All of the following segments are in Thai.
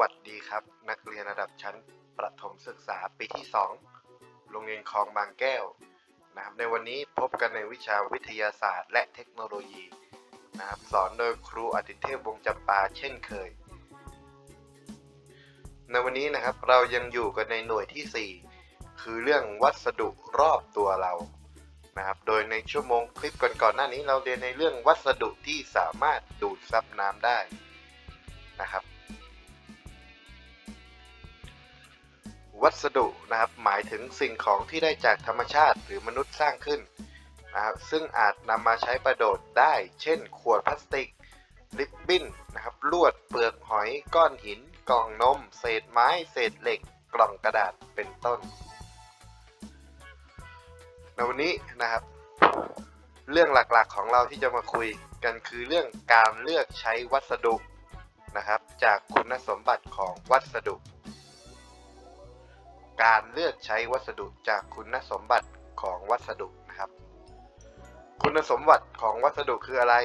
วัสดีครับ นักเรียนระดับชั้นประถมศึกษาปีที่ 2 โรงเรียนคลองบางแก้วนะครับในวันนี้พบกันในวิชาวิทยาศาสตร์ และเทคโนโลยีนะครับสอนโดยครูอติเทพวงจำปาเช่นเคย ในวันนี้นะครับเรายังอยู่กันในหน่วยที่ 4 คือเรื่องวัสดุรอบตัวเรานะครับโดยในชั่วโมงคลิปก่อนๆหน้านี้เราเรียนในเรื่องวัสดุที่สามารถดูดซับน้ำได้นะครับ วัสดุนะครับหมายถึงสิ่งของที่ได้จากธรรมชาติหรือมนุษย์สร้างขึ้นนะครับซึ่งอาจนำมาใช้ประโยชน์ได้ เช่น ขวดพลาสติก ลิปบิ้นนะครับลวดเปลือกหอยก้อนหิน กล่องนม เศษไม้ เศษเหล็ก กล่องกระดาษเป็นต้นในวันนี้นะครับ เรื่องหลักๆของเราที่จะมาคุยกันคือเรื่องการเลือกใช้วัสดุนะครับ จากคุณสมบัติของวัสดุ การเลือกใช้วัสดุจากคุณสมบัติของวัสดุนะครับ คุณสมบัติของวัสดุคืออะไร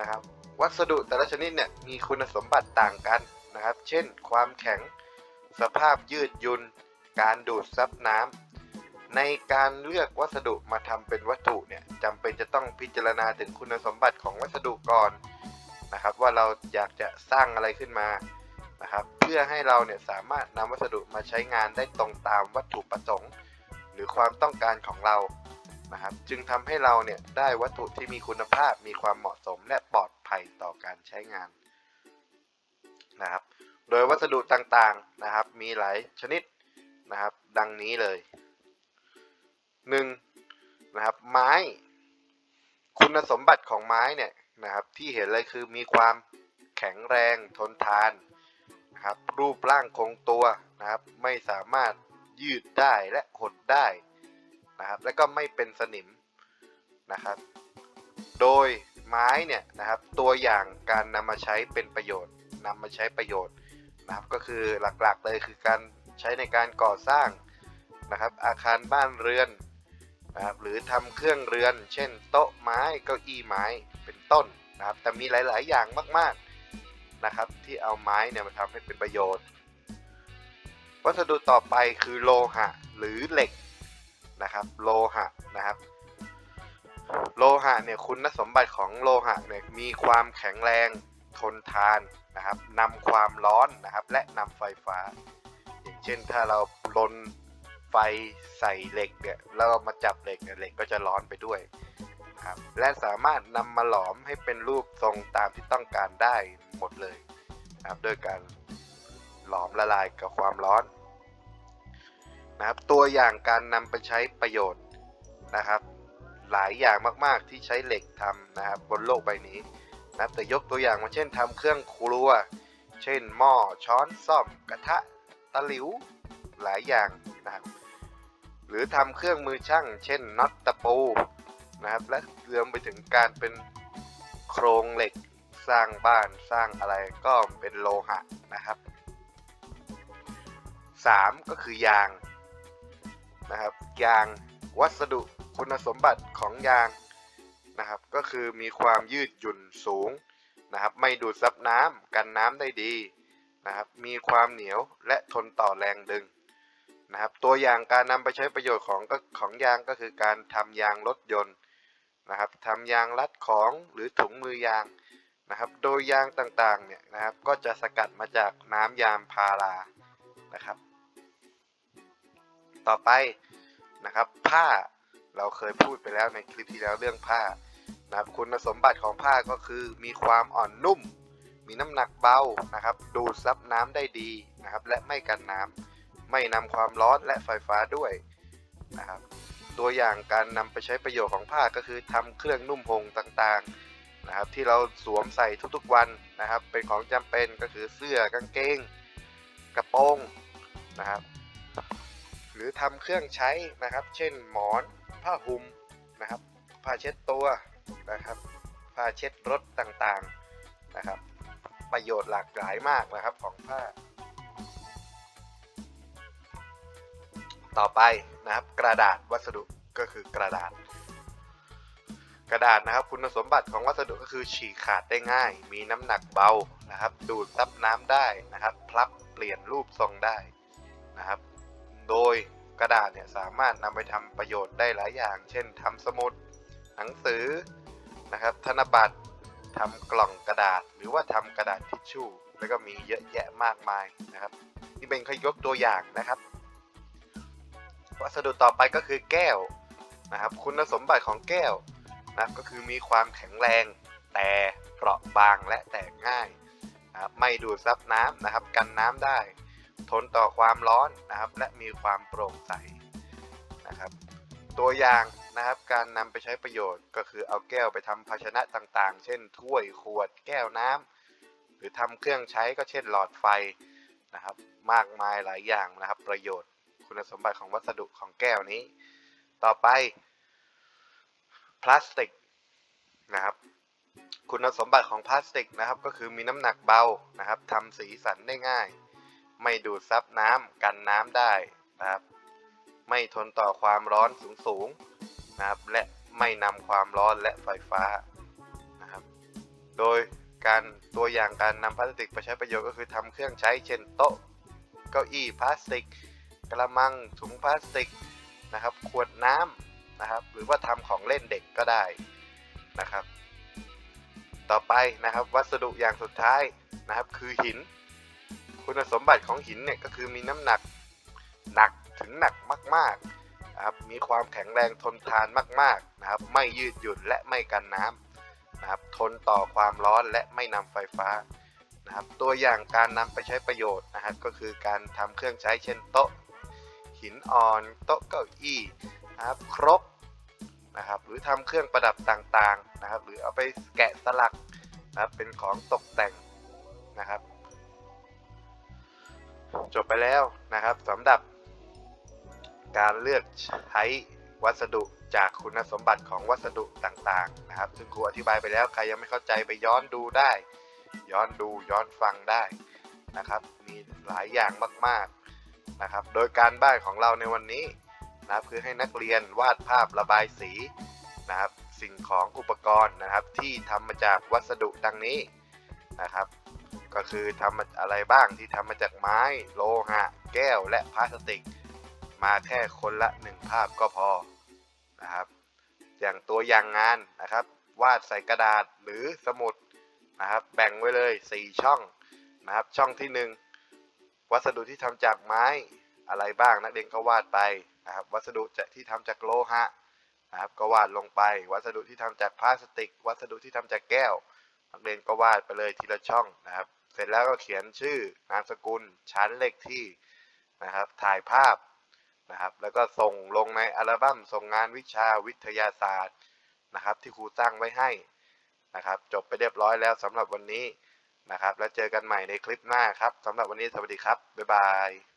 นะครับ วัสดุแต่ละชนิดเนี่ยมีคุณสมบัติต่างกันนะครับ เช่น ความแข็ง สภาพยืดยุน การดูดซับน้ำในการเลือกวัสดุมาทำเป็นวัตถุเนี่ยจำเป็นจะต้องพิจารณาถึงคุณสมบัติของวัสดุก่อนนะครับ ว่าเราอยากจะสร้างอะไรขึ้นมา นะครับ เพื่อให้เราเนี่ยสามารถนำวัสดุมาใช้งานได้ตรงตามวัตถุประสงค์ หรือความต้องการของเรานะครับ จึงทำให้เราเนี่ยได้วัตถุที่มีคุณภาพ มีความเหมาะสมและปลอดภัยต่อการใช้งานนะครับ โดยวัสดุต่างๆนะครับ มีหลายชนิดนะครับ ดังนี้เลย 1. นะครับ ไม้ คุณสมบัติของไม้เนี่ยนะครับ ที่เห็นเลยคือมีความแข็งแรงทนทาน นะครับ รูปร่างคงตัวนะครับ ไม่สามารถยืดได้และหดได้นะครับ และก็ไม่เป็นสนิมนะครับ โดยไม้เนี่ยนะครับ ตัวอย่างการนำมาใช้เป็นประโยชน์นำมาใช้ประโยชน์นะครับ ก็คือหลักๆเลยคือการใช้ในการก่อสร้างนะครับ อาคารบ้านเรือนนะครับหรือทำเครื่องเรือน เช่น โต๊ะไม้เก้าอี้ไม้เป็นต้นนะครับ แต่มีหลาย ๆ อย่างมาก ๆ นะครับ ที่เอาไม้เนี่ยมาทำให้เป็นประโยชน์ วัสดุต่อไปคือโลหะหรือเหล็กนะครับ โลหะนะครับ โลหะเนี่ยคุณสมบัติของโลหะเนี่ยมีความแข็งแรงทนทานนะครับนำความร้อนนะครับ และนำไฟฟ้า อย่างเช่นถ้าเราลนไฟใส่เหล็กเนี่ยแล้วมาจับเหล็กเนี่ยเหล็กก็จะร้อนไปด้วย นะครับ และสามารถนำมาหลอมให้เป็นรูปทรงตามที่ต้องการได้หมดเลยนะครับด้วยการหลอมละลายกับความร้อนนะครับตัวอย่างการนำไปใช้ประโยชน์นะครับ หลายอย่างมากๆที่ใช้เหล็กทำนะครับบนโลกใบนี้นะครับแต่ยกตัวอย่างมาเช่นทำเครื่องครัว เช่นหม้อช้อนซ่อมกระทะตะหลิวหลายอย่างนะครับหรือทำเครื่องมือช่าง เช่นน็อตตะปู นะครับและรวมไปถึงการเป็นโครงเหล็กสร้างบ้านสร้างอะไรก็เป็นโลหะนะครับ 3 ก็คือยางนะครับยางวัสดุคุณสมบัติของยางนะครับ ก็คือมีความยืดหยุ่นสูงนะครับ ไม่ดูดซับน้ำกันน้ำได้ดีนะครับ มีความเหนียวและทนต่อแรงดึงนะครับ ตัวอย่างการนำไปใช้ประโยชน์ของก็ของยางก็คือการทำยางรถยนต์ นะครับทำยางรัดของหรือถุงมือยางนะครับ โดยยางต่างๆเนี่ยนะครับ ก็จะสกัดมาจากน้ำยางพารานะครับ ต่อไปนะครับ ผ้าเราเคยพูดไปแล้วในคลิปที่แล้วเรื่องผ้านะครับ คุณสมบัติของผ้าก็คือมีความอ่อนนุ่ม มีน้ำหนักเบานะครับ ดูดซับน้ำได้ดีนะครับ และไม่กันน้ำไม่นำความร้อนและไฟฟ้าด้วยนะครับ ตัวอย่างการนำไปใช้ประโยชน์ของผ้าก็คือทำเครื่องนุ่มพงต่างๆนะครับ ที่เราสวมใส่ทุกๆวันนะครับ เป็นของจำเป็นก็คือเสื้อกางเกง กระโปรงนะครับ หรือทำเครื่องใช้นะครับ เช่นหมอน ผ้าห่มนะครับ ผ้าเช็ดตัวนะครับ ผ้าเช็ดรถต่างๆนะครับ ประโยชน์หลากหลายมากนะครับของผ้า ต่อไปนะครับ กระดาษวัสดุก็คือกระดาษ กระดาษนะครับคุณสมบัติของวัสดุก็คือฉีกขาดได้ง่าย มีน้ำหนักเบานะครับ ดูดซับน้ำได้นะครับ พลับเปลี่ยนรูปทรงได้นะครับ โดยกระดาษเนี่ยสามารถนำไปทำประโยชน์ได้หลายอย่าง เช่นทำสมุดหนังสือนะครับธนบัตรทำกล่องกระดาษ หรือว่าทำกระดาษทิชชู่ แล้วก็มีเยอะแยะมากมายนะครับ นี่เป็นแค่ยกตัวอย่างนะครับ วัสดุต่อไปก็คือแก้วนะครับ คุณสมบัติของแก้วนะครับก็คือมีความแข็งแรง แต่เปราะบางและแตกง่ายนะครับไม่ดูดซับน้ำนะครับ กันน้ำได้ ทนต่อความร้อนนะครับ และมีความโปร่งใสนะครับ ตัวอย่างนะครับการนำไปใช้ประโยชน์ก็คือเอาแก้วไปทำภาชนะต่างๆ เช่น ถ้วยขวด แก้วน้ำหรือทำเครื่องใช้ก็เช่นหลอดไฟนะครับ มากมายหลายอย่างนะครับ ประโยชน์ คุณสมบัติของวัสดุของแก้วนี้ ต่อไปพลาสติกนะครับ คุณสมบัติของพลาสติกนะครับ ก็คือมีน้ำหนักเบานะครับทำสีสันได้ง่าย ไม่ดูดซับน้ำกันน้ำได้นะครับ ไม่ทนต่อความร้อนสูงสูงๆนะครับ และไม่นำความร้อนและไฟฟ้านะครับ โดยการตัวอย่างการนำพลาสติกไปใช้ประโยชน์ก็คือทำเครื่องใช้เช่นโต๊ะ เก้าอี้พลาสติก กระมังถุงพลาสติกนะครับขวดน้ำนะครับหรือว่าทำของเล่นเด็กก็ได้นะครับ ต่อไปนะครับวัสดุอย่างสุดท้ายนะครับคือหิน คุณสมบัติของหินเนี่ยก็คือมีน้ำหนักหนักถึงหนักมากๆนะครับมีความแข็งแรงทนทานมากๆนะครับไม่ยืดหยุ่นและไม่กันน้ำนะครับทนต่อความร้อนและไม่นำไฟฟ้านะครับตัวอย่างการนำไปใช้ประโยชน์นะครับก็คือการทำเครื่องใช้เช่นโต๊ะ หินอ่อนโต๊ะเก้าอี้นะครับครกนะครับหรือทำเครื่องประดับต่างๆนะครับ หรือเอาไปแกะสลักนะครับเป็นของตกแต่งนะครับ จบไปแล้วนะครับสำหรับ การเลือกใช้วัสดุจากคุณสมบัติของวัสดุต่างๆนะครับ ซึ่งครูอธิบายไปแล้วใครยังไม่เข้าใจไปย้อนดูได้ ย้อนดูย้อนฟังได้นะครับ มีหลายอย่างมากๆ นะครับ โดยการบ้านของเราในวันนี้นะครับคือให้นักเรียนวาดภาพระบายสีนะครับ สิ่งของอุปกรณ์นะครับ ที่ทำมาจากวัสดุดังนี้นะครับ ก็คือทำมาอะไรบ้างที่ทำมาจากไม้ โลหะ แก้วและพลาสติก มาแค่คนละหนึ่งภาพก็พอนะครับ อย่างตัวอย่างงานนะครับ วาดใส่กระดาษหรือสมุดนะครับ แบ่งไว้เลย 4 ช่องนะครับ ช่องที่ 1 วัสดุที่ทำจากไม้อะไรบ้างนักเรียนก็วาดไปนะครับ วัสดุที่ทำจากโลหะนะครับก็วาดลงไป วัสดุที่ทำจากพลาสติก วัสดุที่ทำจากแก้ว นักเรียนก็วาดไปเลยทีละช่องนะครับ เสร็จแล้วก็เขียนชื่อนามสกุลชั้นเลขที่นะครับ ถ่ายภาพนะครับ แล้วก็ส่งลงในอัลบั้มส่งงานวิชาวิทยาศาสตร์นะครับ ที่ครูตั้งไว้ให้นะครับ จบไปเรียบร้อยแล้วสำหรับวันนี้ นะครับ แล้วเจอกันใหม่ในคลิปหน้าครับสำหรับวันนี้สวัสดีครับ บ๊ายบาย